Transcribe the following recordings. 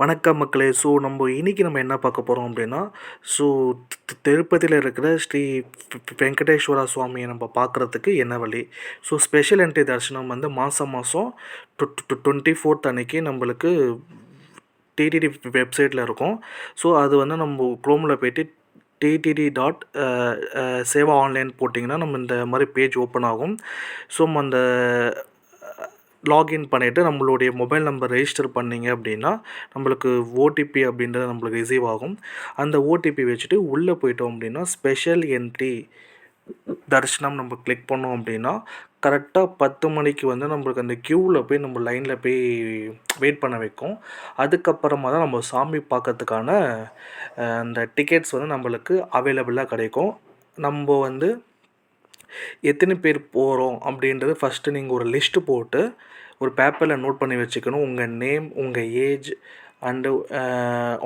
வணக்கம் மக்களே. ஸோ நம்ம இன்றைக்கி நம்ம என்ன பார்க்க போகிறோம் அப்படின்னா ஸோ திருப்பதியில் இருக்கிற ஸ்ரீ வெங்கடேஸ்வரா சுவாமியை நம்ம பார்க்குறதுக்கு என்ன வழி? ஸோ ஸ்பெஷல் என்ட்ரி தரிசனம் வந்து மாதம் மாதம் டுவெண்ட்டி ஃபோர்த் அன்னைக்கு நம்மளுக்கு டிடிடி வெப்சைட்டில் இருக்கும். ஸோ அது வந்து நம்ம க்ரோமில் போய்ட்டு டிடிடி டாட் சேவா ஆன்லைன் போட்டிங்கன்னா நம்ம இந்த மாதிரி பேஜ் ஓப்பன் ஆகும். ஸோ அந்த லாகின் பண்ணிவிட்டு நம்மளுடைய மொபைல் நம்பர் ரெஜிஸ்டர் பண்ணிங்க அப்படின்னா நம்மளுக்கு ஓடிபி அப்படின்றது நம்மளுக்கு ரிசீவ் ஆகும். அந்த ஓடிபி வச்சுட்டு உள்ளே போயிட்டோம் அப்படின்னா ஸ்பெஷல் என்ட்ரி தர்ஷனம் நம்ம கிளிக் பண்ணோம் அப்படின்னா கரெக்டாக பத்து மணிக்கு வந்து நம்மளுக்கு அந்த க்யூவில் போய் நம்ம லைனில் போய் வெயிட் பண்ண வைக்கும். அதுக்கப்புறமா தான் நம்ம சாமி பார்க்கறதுக்கான அந்த டிக்கெட்ஸ் வந்து நம்மளுக்கு அவைலபிளாக கிடைக்கும். நம்ம வந்து எத்தனை பேர் போகிறோம் அப்படின்றது ஃபஸ்ட்டு நீங்கள் ஒரு லிஸ்ட்டு போட்டு ஒரு பேப்பரில் நோட் பண்ணி வச்சுக்கணும். உங்கள் நேம் உங்கள் ஏஜ் அண்டு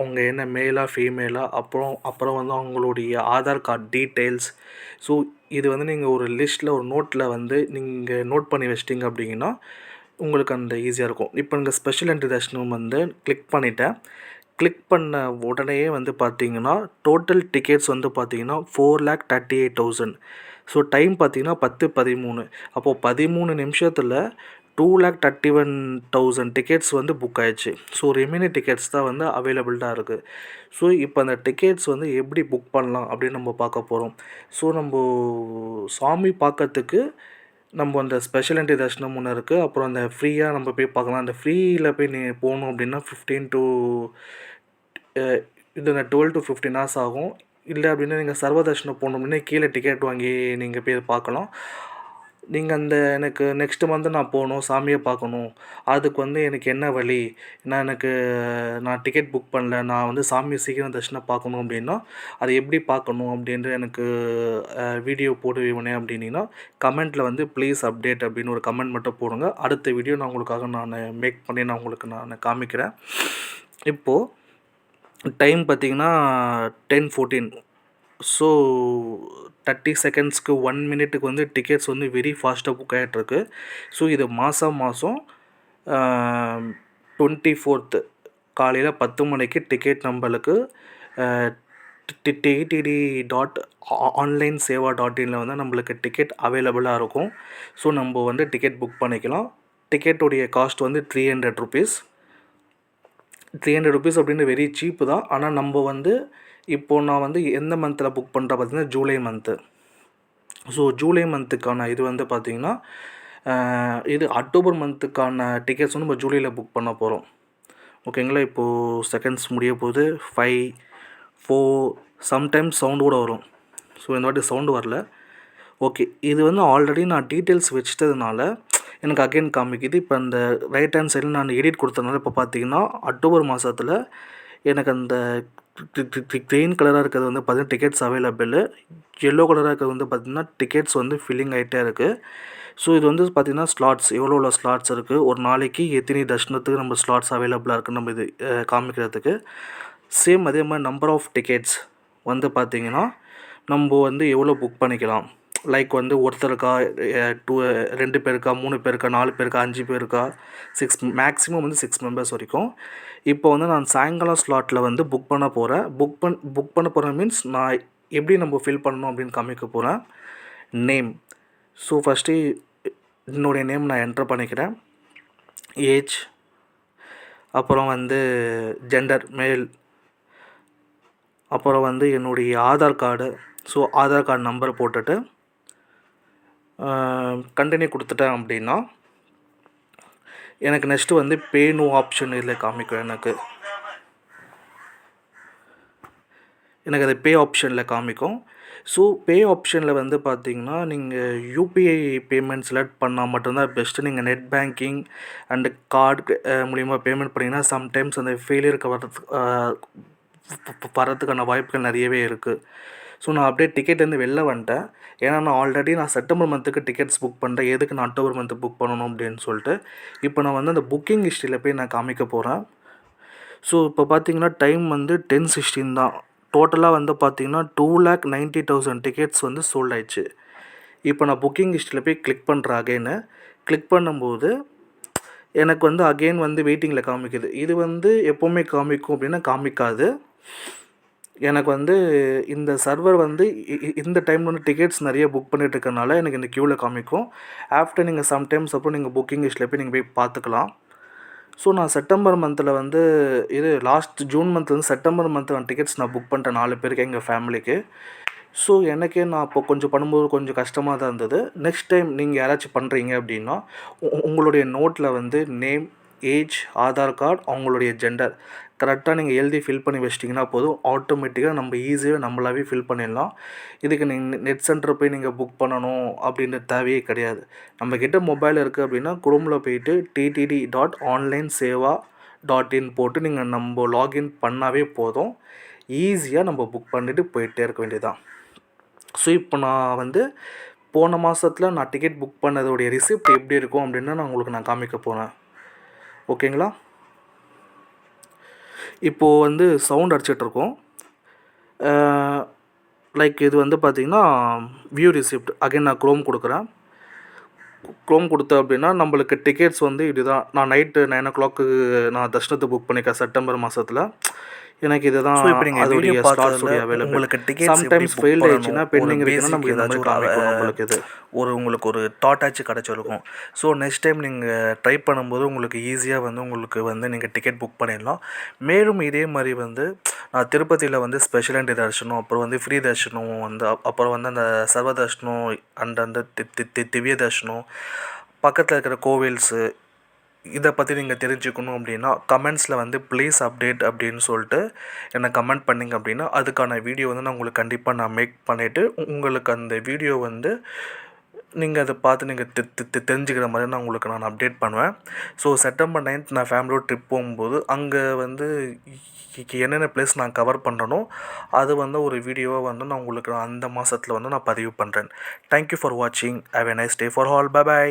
உங்கள் என்ன மேலாக ஃபீமேலாக அப்புறம் அப்புறம் வந்து அவங்களுடைய ஆதார் கார்ட் டீட்டெயில்ஸ் ஸோ இது வந்து நீங்கள் ஒரு லிஸ்ட்டில் ஒரு நோட்டில் வந்து நீங்கள் நோட் பண்ணி வச்சிட்டிங்க அப்படிங்கன்னா உங்களுக்கு அந்த ஈஸியாக இருக்கும். இப்போ நீங்கள் ஸ்பெஷல் என்ட்ரி வந்து கிளிக் பண்ணிவிட்டேன் கிளிக் பண்ண உடனே வந்து பார்த்தீங்கன்னா டோட்டல் டிக்கெட்ஸ் வந்து பார்த்தீங்கன்னா four lakh thirty eight thousand so time பார்த்தீங்கன்னா பத்து பதிமூணு. அப்போது பதிமூணு நிமிஷத்தில் two lakh thirty one thousand tickets வந்து புக் ஆயிடுச்சு. ஸோ ரிமைனிங் டிக்கெட்ஸ் தான் வந்து அவைலபிள்டாக இருக்குது ஸோ இப்போ அந்த டிக்கெட்ஸ் வந்து எப்படி புக் பண்ணலாம் அப்படின்னு நம்ம பார்க்க போகிறோம் ஸோ நம்ம சாமி பார்க்கறதுக்கு நம்ம அந்த ஸ்பெஷல் என்ட்ரி தர்ஷனம் ஒன்று இருக்குது அப்புறம் அந்த ஃப்ரீயாக நம்ம போய் பார்க்கலாம். அந்த ஃப்ரீயில் போய் நீ போகணும் அப்படின்னா ஃபிஃப்டீன் டு இது இந்த டுவெல் டு ஃபிஃப்டீன் ஹவர்ஸ் ஆகும். இல்லை அப்படின்னா நீங்கள் சர்வதர்ஷனம் போகணும் அப்படின்னா கீழே டிக்கெட் வாங்கி நீங்கள் போய் பார்க்கலாம். நீங்கள் அந்த எனக்கு நெக்ஸ்ட்டு மந்த்து நான் போகணும் சாமியை பார்க்கணும். அதுக்கு வந்து எனக்கு என்ன வழி? நான் எனக்கு நான் டிக்கெட் புக் பண்ணல. நான் வந்து சாமியை சீக்கிரம் தரிசனம் பார்க்கணும் அப்படின்னா அதை எப்படி பார்க்கணும் அப்படின்ட்டு எனக்கு வீடியோ போடுவேனே அப்படின்னீங்கன்னா கமெண்ட்டில் வந்து ப்ளீஸ் அப்டேட் அப்படின்னு ஒரு கமெண்ட் மட்டும் போடுங்க. அடுத்த வீடியோ நான் உங்களுக்காக நான் மேக் பண்ணி நான் உங்களுக்கு நான் காமிக்கிறேன். இப்போது டைம் பார்த்திங்கன்னா டென் ஃபோர்டீன் ஸோ தேர்ட்டி செகண்ட்ஸ்க்கு ஒன் மினிட்டுக்கு வந்து டிக்கெட்ஸ் வந்து வெரி ஃபாஸ்ட்டாக புக் ஆகிட்டுருக்கு ஸோ இது மாதம் மாதம் டுவெண்ட்டி ஃபோர்த்து காலையில் பத்து மணிக்கு டிக்கெட் நம்மளுக்கு TTD dot online seva dot இனில் வந்து நம்மளுக்கு டிக்கெட் அவைலபிளாக இருக்கும். ஸோ நம்ம வந்து டிக்கெட் புக் பண்ணிக்கலாம். டிக்கெட்டுடைய காஸ்ட் வந்து three hundred rupees three hundred rupees அப்படின்னு வெரி சீப்பு தான். ஆனால் நம்ம வந்து இப்போது நான் வந்து எந்த மந்தில் புக் பண்ணுறேன் பார்த்தீங்கன்னா ஜூலை மந்த்து ஸோ ஜூலை மந்த்துக்கான இது வந்து பார்த்திங்கன்னா இது அக்டோபர் மந்த்துக்கான டிக்கெட்ஸ் வந்து நம்ம ஜூலையில் புக் பண்ண போகிறோம் ஓகேங்களா இப்போது செகண்ட்ஸ் முடிய போது ஃபைவ் ஃபோர் சம்டைம்ஸ் சவுண்டு கூட வரும். ஸோ இந்த வாட்டி சவுண்டு வரல. ஓகே இது வந்து ஆல்ரெடி நான் டீட்டெயில்ஸ் வச்சிட்டதுனால எனக்கு அகைன் காமிக்குது. இப்போ அந்த ரைட் ஹேண்ட் சைடில் நான் எடிட் கொடுத்ததுனால இப்போ பார்த்தீங்கன்னா அக்டோபர் மாதத்தில் எனக்கு அந்த க்ரீன் கலராக இருக்கிறது வந்து பார்த்திங்கன்னா டிக்கெட்ஸ் அவைலபிள் எல்லோ கலராக இருக்கிறது வந்து பார்த்திங்கன்னா டிக்கெட்ஸ் வந்து ஃபில்லிங் ஆகிட்டே இருக்குது ஸோ இது வந்து பார்த்திங்கன்னா ஸ்லாட்ஸ் எவ்வளோ எவ்வளோ ஸ்லாட்ஸ் இருக்குது ஒரு நாளைக்கு எத்தனை தர்ஷனத்துக்கு நம்ம ஸ்லாட்ஸ் அவைலபிளாக இருக்குது நம்ம இது காமிக்கிறதுக்கு. சேம் அதே மாதிரி நம்பர் ஆஃப் டிக்கெட்ஸ் வந்து பார்த்திங்கன்னா நம்ம வந்து எவ்வளோ புக் பண்ணிக்கலாம்? லைக் வந்து ஒருத்தருக்கா டூ ரெண்டு பேருக்கா மூணு பேருக்கா நாலு பேருக்கா அஞ்சு பேருக்கா சிக்ஸ் மேக்ஸிமம் வந்து சிக்ஸ் மெம்பர்ஸ் வரைக்கும். இப்போ வந்து நான் சாயங்காலம் ஸ்லாட்டில் வந்து புக் பண்ண போகிறேன் புக் பண் புக் பண்ண போகிறேன் மீன்ஸ் நான் எப்படி நம்ம ஃபில் பண்ணணும் அப்படின்னு காமிக்க போகிறேன் நேம் ஸோ ஃபஸ்ட்டு என்னுடைய நேம் நான் என்ட்ரு பண்ணிக்கிறேன். ஏஜ் அப்புறம் வந்து ஜெண்டர் மேல் அப்புறம் வந்து என்னுடைய Aadhaar card so Aadhaar card number போட்டுட்டு கண்டினியூ கொடுத்துட்டேன் அப்படின்னா எனக்கு நெக்ஸ்ட்டு வந்து பே நோ ஆப்ஷன் இதில் காமிக்கும் எனக்கு. எனக்கு அது பே ஆப்ஷனில் காமிக்கும். ஸோ பே ஆப்ஷனில் வந்து பார்த்தீங்கன்னா நீங்கள் யூபிஐ பேமெண்ட் செலக்ட் பண்ணால் மட்டும்தான் பெஸ்ட்டு நீங்கள் நெட் பேங்கிங் அண்டு கார்டு மூலிமா பேமெண்ட் பண்ணிங்கன்னா சம்டைம்ஸ் அந்த ஃபெயிலியருக்கு வர்றதுக்கு வரதுக்கான வாய்ப்புகள் நிறையவே இருக்குது ஸோ நான் அப்படியே டிக்கெட்லேருந்து வெளில வந்துட்டேன். ஏன்னா நான் ஆல்ரெடி நான் செப்டம்பர் மந்த்துக்கு டிக்கெட்ஸ் புக் பண்ணுறேன் எதுக்கு நான் அக்டோபர் மந்த்து புக் பண்ணணும் அப்படின்னு சொல்லிட்டு. இப்போ நான் வந்து அந்த புக்கிங் ஹிஸ்ட்ரியில் போய் நான் காமிக்க போகிறேன் ஸோ இப்போ பார்த்தீங்கன்னா டைம் வந்து டென் சிக்ஸ்டீன் தான். டோட்டலாக வந்து பார்த்தீங்கன்னா two lakh ninety thousand tickets வந்து சோல்ட் ஆயிடுச்சு. இப்போ நான் புக்கிங் ஹிஸ்ட்ரியில் போய் கிளிக் பண்ணுறேன் அகைனு கிளிக் பண்ணும்போது எனக்கு வந்து அகெயின் வந்து வெயிட்டிங்கில் காமிக்குது. இது வந்து எப்போவுமே காமிக்கும் அப்படின்னா காமிக்காது. எனக்கு வந்து இந்த சர்வர் வந்து இந்த டைமில் வந்து டிக்கெட்ஸ் நிறைய புக் பண்ணிட்டு இருக்கறனால எனக்கு இந்த க்யூவில் காமிக்கும். ஆஃப்டர் நீங்கள் சம்டைம்ஸ் அப்புறம் நீங்கள் புக்கிங் லிஸ்ட்டில் போய் நீங்கள் போய் பார்த்துக்கலாம் ஸோ நான் செப்டம்பர் மந்தில் வந்து இது லாஸ்ட் ஜூன் மந்த் வந்து செப்டம்பர் மந்த் நான் டிக்கெட்ஸ் நான் புக் பண்ணிட்டேன் நாலு பேருக்கு எங்கள் ஃபேமிலிக்கு ஸோ எனக்கே நான் அப்போ கொஞ்சம் பண்ணும்போது கொஞ்சம் கஷ்டமாக தான் இருந்தது. நெக்ஸ்ட் டைம் நீங்கள் யாராச்சும் பண்ணுறீங்க அப்படின்னா உ- உங்களுடைய நோட்டில் வந்து நேம் ஏஜ் ஆதார் கார்டு அவங்களுடைய ஜெண்டர் கரெக்டாக நீங்கள் எழுதி ஃபில் பண்ணி வச்சிட்டிங்கன்னா போதும். ஆட்டோமேட்டிக்காக நம்ம ஈஸியாக நம்மளாவே ஃபில் பண்ணிடலாம். இதுக்கு நீங்கள் நெட் சென்டர் போய் நீங்கள் புக் பண்ணணும் அப்படின்ற தேவையே கிடையாது. நம்மக்கிட்ட மொபைல் இருக்குது அப்படின்னா குரோமில் போயிட்டு TTD dot online seva dot in போட்டு நீங்கள் நம்ம லாகின் பண்ணாவே போதும். ஈஸியாக நம்ம புக் பண்ணிவிட்டு போயிட்டே இருக்க வேண்டியதுதான். ஸோ இப்போ நான் வந்து போன மாதத்தில் நான் டிக்கெட் புக் பண்ணதோடைய ரிசிப்ட் எப்படி இருக்கும் அப்படின்னு நான் உங்களுக்கு நான் காமிக்க போகிறேன் ஓகேங்களா இப்போது வந்து சவுண்ட் அடிச்சிட்ருக்கோம். லைக் இது வந்து பார்த்திங்கன்னா வியூ ரிசிப்ட் அகைன் நான் க்ரோம் கொடுக்குறேன். க்ரோம் கொடுத்த அப்படின்னா நம்மளுக்கு டிக்கெட்ஸ் வந்து இப்படி தான் நான் நைட்டு நைன் ஓ கிளாக்கு நான் தர்ஷனத்தை புக் பண்ணியிருக்கேன் செப்டம்பர் மாதத்தில் எனக்கு இதுதான் அதோடைய பார்த்ததுல அவைலபிள் உங்களுக்கு டிக்கெட்ஸ் சம்டைம்ஸ் ஃபெயில் ஆயிடுச்சுன்னா பெண்டிங் இருக்குன்னா நம்ம இந்த மாதிரி காமிக்கும் நம்மளுக்கு இது. ஒரு உங்களுக்கு ஒரு தாட்டாச்சும் கிடச்சிருக்கும். ஸோ நெக்ஸ்ட் டைம் நீங்கள் ட்ரை பண்ணும்போது உங்களுக்கு ஈஸியாக வந்து உங்களுக்கு வந்து நீங்கள் டிக்கெட் புக் பண்ணிடலாம். மேலும் இதே மாதிரி வந்து நான் திருப்பதியில் வந்து ஸ்பெஷல் என்ட்ரி தரிசனம் அப்புறம் வந்து ஃப்ரீ தரிசனம் வந்து அப்- அப்புறம் வந்து அந்த சர்வ தர்ஷனம் அண்ட் அந்த தி- தி- தி- திவ்ய தர்ஷனம் பக்கத்தில் இருக்கிற கோவில்ஸு இதை பற்றி நீங்கள் தெரிஞ்சுக்கணும் அப்படின்னா கமெண்ட்ஸில் வந்து ப்ளீஸ் அப்டேட் அப்படின்னு சொல்லிட்டு என்னை கமெண்ட் பண்ணிங்க அப்படின்னா அதுக்கான வீடியோ வந்து நான் உங்களுக்கு கண்டிப்பாக நான் மேக் பண்ணிவிட்டு உங்களுக்கு அந்த வீடியோ வந்து நீங்கள் அதை பார்த்து நீங்கள் தெரிஞ்சுக்கிற மாதிரி நான் உங்களுக்கு நான் அப்டேட் பண்ணுவேன். ஸோ செப்டம்பர் நைன்த் நான் ஃபேமிலியோட ட்ரிப் போகும்போது அங்கே வந்து என்னென்ன பிளேஸ் நான் கவர் பண்ணுறனோ அது வந்து ஒரு வீடியோவாக வந்து நான் உங்களுக்கு அந்த மாதத்தில் வந்து நான் பதிவு பண்ணுறேன் தேங்க்யூ ஃபார் வாட்சிங் have a nice day for all bye bye